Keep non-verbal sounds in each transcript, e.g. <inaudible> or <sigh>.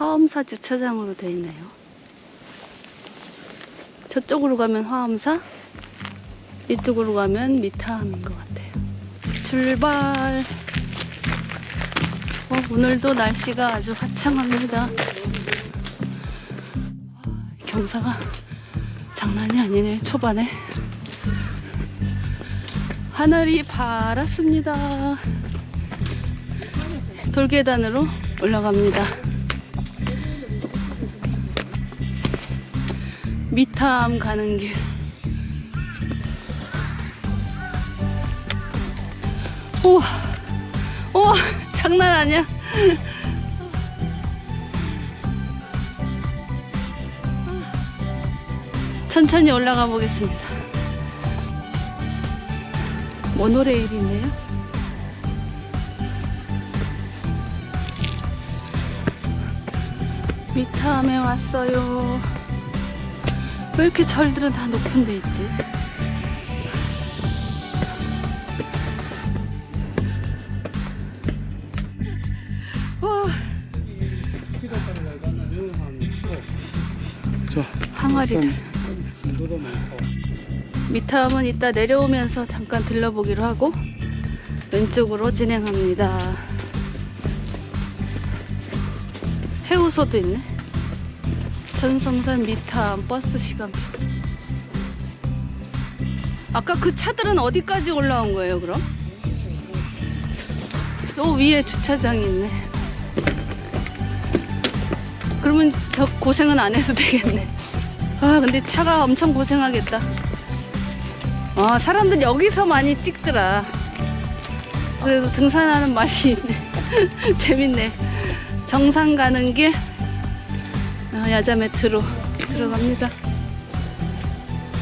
화엄사 주차장으로 되어 있네요. 저쪽으로 가면 화엄사, 이쪽으로 가면 미타함인 것 같아요. 출발! 어, 오늘도 날씨가 아주 화창합니다. 경사가 장난이 아니네, 초반에. 하늘이 파랗습니다. 돌계단으로 올라갑니다. 미탐 가는 길. 우와, 우와, 장난 아니야. 천천히 올라가 보겠습니다. 모노레일이네요. 미탐에 왔어요. 왜 이렇게 절들은 다 높은 데 있지? 와, 자, 많고. 미탐은 이따 내려오면서 잠깐 들러보기로 하고 왼쪽으로 진행합니다. 해우소도 있네. 천성산 미탐 버스 시간표. 아까 그 차들은 어디까지 올라온 거예요, 그럼? 저 위에 주차장이 있네. 그러면 저 고생은 안 해도 되겠네. 아, 근데 차가 엄청 고생하겠다. 아, 사람들 여기서 많이 찍더라. 그래도 등산하는 맛이 <laughs> 있네. 재밌네. 정상 가는 길, 아, 야자 매트로 들어갑니다.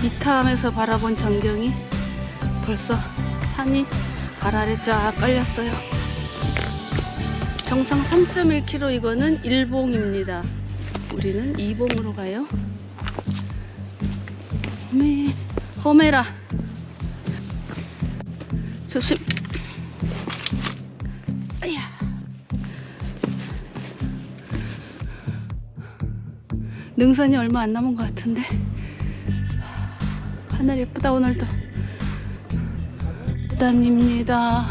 미타함에서 바라본 전경이 벌써 산이 발 아래 쫙 깔렸어요. 정상 3.1km 이거는 1봉입니다. 우리는 2봉으로 가요. 홈에, 홈에라. 조심. 능선이 얼마 안 남은 것 같은데. 하늘 예쁘다, 오늘도. 계단입니다.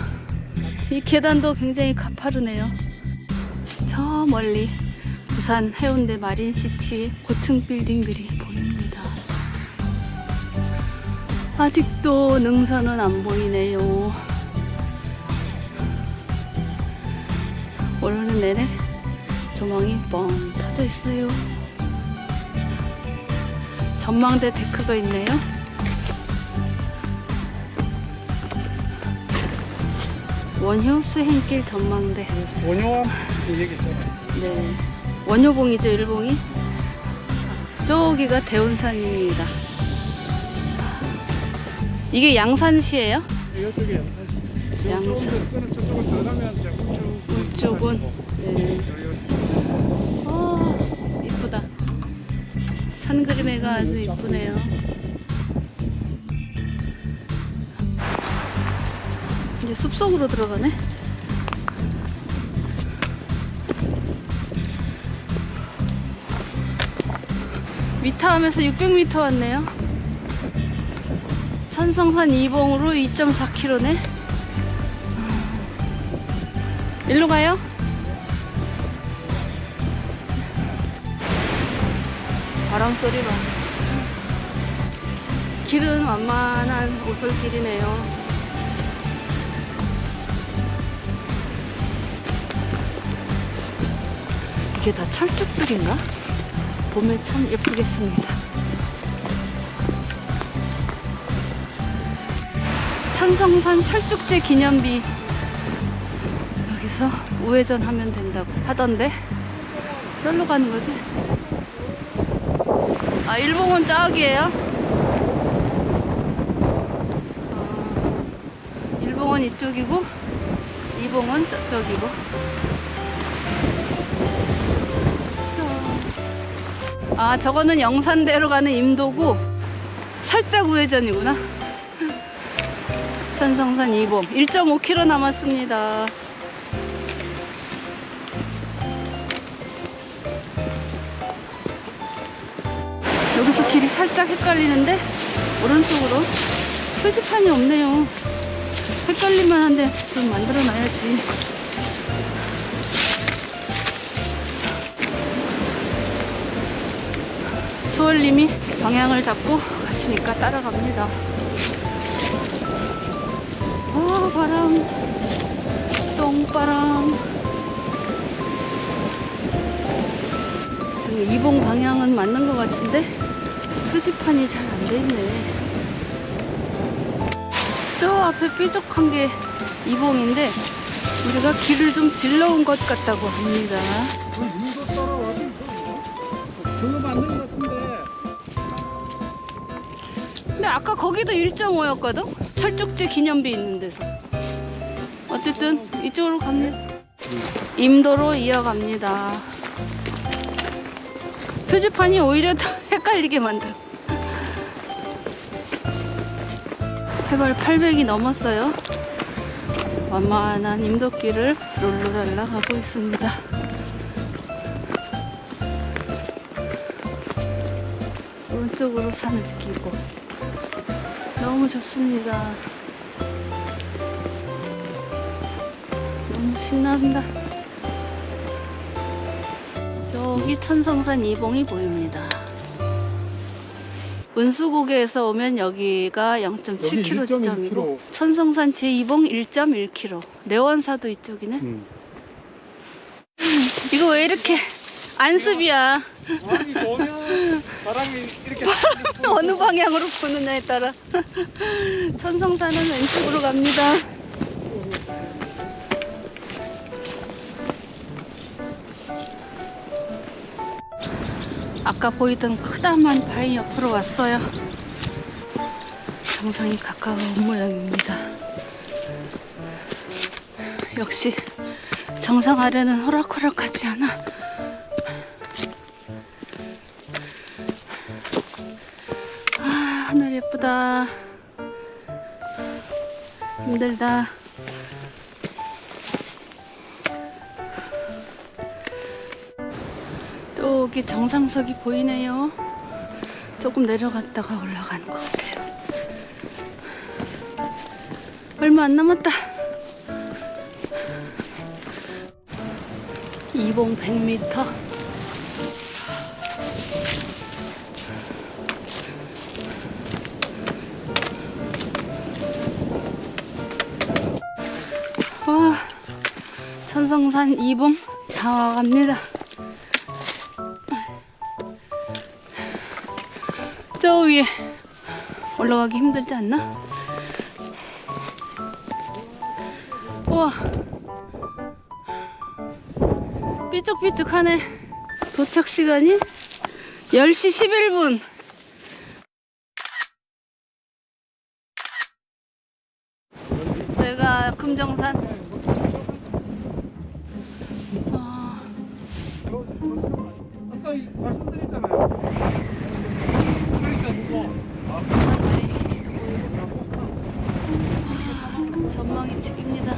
이 계단도 굉장히 가파르네요. 저 멀리 부산 해운대 마린시티의 고층 빌딩들이 보입니다. 아직도 능선은 안 보이네요. 오르는 내내 조망이 뻥 터져 있어요. 전망대 데크가 있네요. 원효 수행길 전망대. 원효 얘기 있잖아요. 네. 원효봉이죠, 일봉이. 저기가 대운산입니다. 이게 양산시예요? 이쪽에 양산. 양산. 저쪽으로 들어가면 이제 우측. 우측은, 네. 산 그림애가 아주 이쁘네요. 이제 숲속으로 들어가네. 위타하면서 600m 왔네요. 천성산 2봉으로 2.4km네. 일로 가요? 바람 소리로. 길은 완만한 오솔길이네요. 이게 다 철쭉들인가? 봄에 참 예쁘겠습니다. 찬성산 철쭉제 기념비 여기서 우회전 하면 된다고 하던데 절로 가는 거지? 아 일봉은 저기예요? 아, 일봉은 이쪽이고 이봉은 저쪽이고. 아 저거는 영산대로 가는 임도구. 살짝 우회전이구나. 천성산 2봉. 1.5km 남았습니다 여기서 길이 살짝 헷갈리는데 오른쪽으로 표지판이 없네요. 헷갈릴만 한데 좀 만들어 놔야지. 수월님이 방향을 잡고 가시니까 따라갑니다. 아, 바람. 똥바람. 지금 이봉 방향은 맞는 것 같은데 표지판이 잘 안 돼 있네. 저 앞에 뾰족한 게 이봉인데 우리가 길을 좀 질러온 것 같다고 합니다. 근데 아까 거기도 1.5였거든? 철쭉제 기념비 있는 데서. 어쨌든 이쪽으로 갑니다. 임도로 이어갑니다. 표지판이 오히려 더 <laughs> 헷갈리게 만들어. 해발 800이 넘었어요. 완만한 임도길을 롤루랄라 가고 있습니다. 오른쪽으로 산을 끼고 너무 좋습니다. 너무 신난다. 저기 천성산 이봉이 보입니다. 은수고개에서 오면 여기가 0.7km 여기 지점이고 1.1km. 천성산 제2봉 1.1km 내원사도 이쪽이네. 음. 이거 왜 이렇게 안습이야? 바람이 바람이 이렇게 <laughs> 어느 방향으로 부느냐에 따라 천성산은 왼쪽으로 갑니다. 아까 보이던 크다만 바위 옆으로 왔어요. 정상이 가까운 모양입니다. 역시 정상 아래는 호락호락하지 않아. 아, 하늘 예쁘다. 힘들다. 또 여기 정상석이 보이네요. 조금 내려갔다가 올라가는 것 같아요. 얼마 안 남았다. 이봉 100m. 와, 천성산 이봉 다 와갑니다. 저 위에 올라가기 힘들지 않나? 우와, 삐쭉삐쭉하네. 도착 시간이 10시 11분. 저희가 금정산 어, 아까 이- 말씀드렸잖아요 전망이 죽입니다.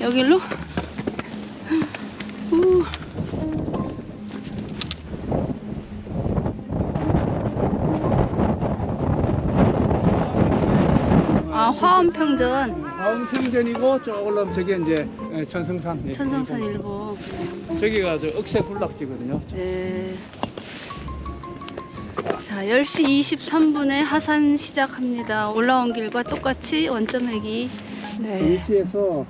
여길로? 우. 아 화엄평전 화엄평전이고 저 올라오면 저기 이제 예, 천성산 예, 그리고 일보 저기가 저 억새 군락지거든요 네. 자 10시 23분에 하산 시작합니다 올라온 길과 똑같이 원점회기 그 네. 위치에서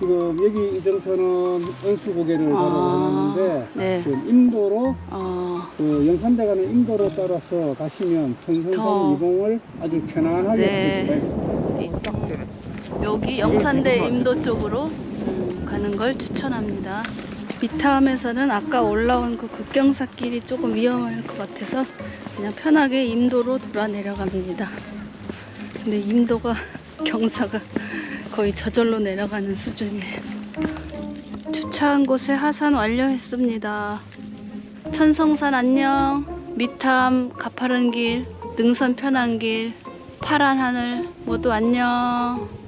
지금 여기 이정표는 은수고개를 아, 가는데 네. 지금 인도로 어, 그 영산대 가는 인도로 따라서 가시면 천성산 더. 이봉을 아주 편안하게 네. 볼 수가 있습니다. 여기 영산대 임도 쪽으로 음, 가는 걸 추천합니다. 비타함에서는 아까 올라온 그 급경사길이 조금 위험할 것 같아서 그냥 편하게 임도로 돌아 내려갑니다. 근데 임도가 경사가 거의 저절로 내려가는 수준이에요. 주차한 곳에 하산 완료했습니다. 천성산 안녕. 미탐 가파른 길, 능선 편한 길, 파란 하늘 모두 안녕.